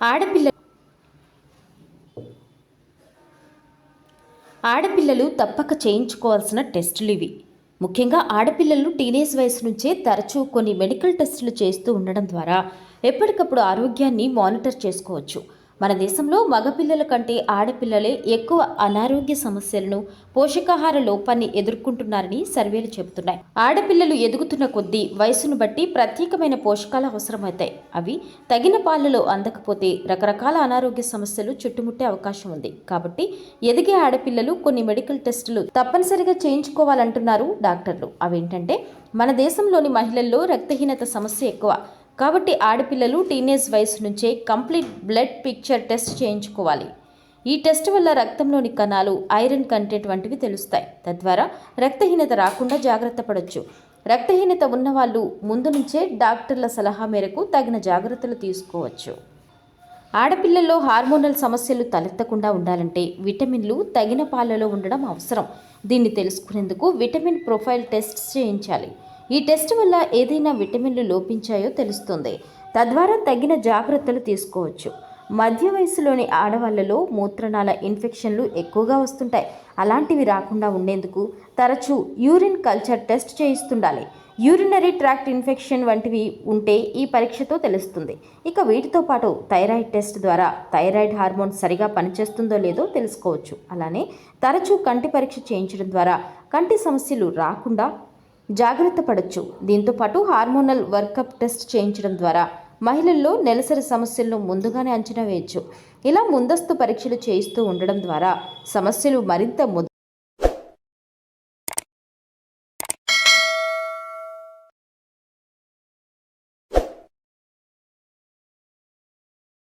ఆడపిల్ల ఆడపిల్లలు తప్పక చేయించుకోవాల్సిన టెస్టులు ఇవి. ముఖ్యంగా ఆడపిల్లలు టీనేజ్ వయసు నుంచే తరచూ కొన్ని మెడికల్ టెస్టులు చేస్తూ ఉండడం ద్వారా ఎప్పటికప్పుడు ఆరోగ్యాన్ని మానిటర్ చేసుకోవచ్చు. మన దేశంలో మగపిల్లల కంటే ఆడపిల్లలే ఎక్కువ అనారోగ్య సమస్యలను పోషకాహార లోపాన్ని ఎదుర్కొంటున్నారని సర్వేలు చెబుతున్నాయి. ఆడపిల్లలు ఎదుగుతున్న కొద్దీ వయసును బట్టి ప్రత్యేకమైన పోషకాలు అవసరమవుతాయి. అవి తగిన పాలలో అందకపోతే రకరకాల అనారోగ్య సమస్యలు చుట్టుముట్టే అవకాశం ఉంది. కాబట్టి ఎదిగే ఆడపిల్లలు కొన్ని మెడికల్ టెస్టులు తప్పనిసరిగా చేయించుకోవాలంటున్నారు డాక్టర్లు. అవేంటంటే మన దేశంలోని మహిళల్లో రక్తహీనత సమస్య ఎక్కువ. కాబట్టి ఆడపిల్లలు టీనేజ్ వయసు నుంచే కంప్లీట్ బ్లడ్ పిక్చర్ టెస్ట్ చేయించుకోవాలి. ఈ టెస్ట్ వల్ల రక్తంలోని కణాలు ఐరన్ కంటెంట్ వంటివి తెలుస్తాయి. తద్వారా రక్తహీనత రాకుండా జాగ్రత్త పడవచ్చు రక్తహీనత ఉన్నవాళ్ళు ముందు నుంచే డాక్టర్ల సలహా మేరకు తగిన జాగ్రత్తలు తీసుకోవచ్చు. ఆడపిల్లల్లో హార్మోనల్ సమస్యలు తలెత్తకుండా ఉండాలంటే విటమిన్లు తగిన పాలలో ఉండడం అవసరం. దీన్ని తెలుసుకునేందుకు విటమిన్ ప్రొఫైల్ టెస్ట్ చేయించాలి. ఈ టెస్ట్ వల్ల ఏదైనా విటమిన్లు లోపించాయో తెలుస్తుంది. తద్వారా తగిన జాగ్రత్తలు తీసుకోవచ్చు. మధ్య వయసులోని ఆడవాళ్ళలో మూత్రనాళ ఇన్ఫెక్షన్లు ఎక్కువగా వస్తుంటాయి. అలాంటివి రాకుండా ఉండేందుకు తరచూ యూరిన్ కల్చర్ టెస్ట్ చేయిస్తుండాలి. యూరినరీ ట్రాక్ట్ ఇన్ఫెక్షన్ వంటివి ఉంటే ఈ పరీక్షతో తెలుస్తుంది. ఇక వీటితో పాటు థైరాయిడ్ టెస్ట్ ద్వారా థైరాయిడ్ హార్మోన్ సరిగా పనిచేస్తుందో లేదో తెలుసుకోవచ్చు. అలానే తరచూ కంటి పరీక్ష చేయించడం ద్వారా కంటి సమస్యలు రాకుండా జాగ్రత్త పడవచ్చు దీంతో పాటు హార్మోనల్ వర్కప్ టెస్ట్ చేయించడం ద్వారా మహిళల్లో నెలసరి సమస్యలను ముందుగానే అంచనా వేయచ్చు. ఇలా ముందస్తు పరీక్షలు చేయిస్తూ ఉండడం ద్వారా సమస్యలు మరింత ము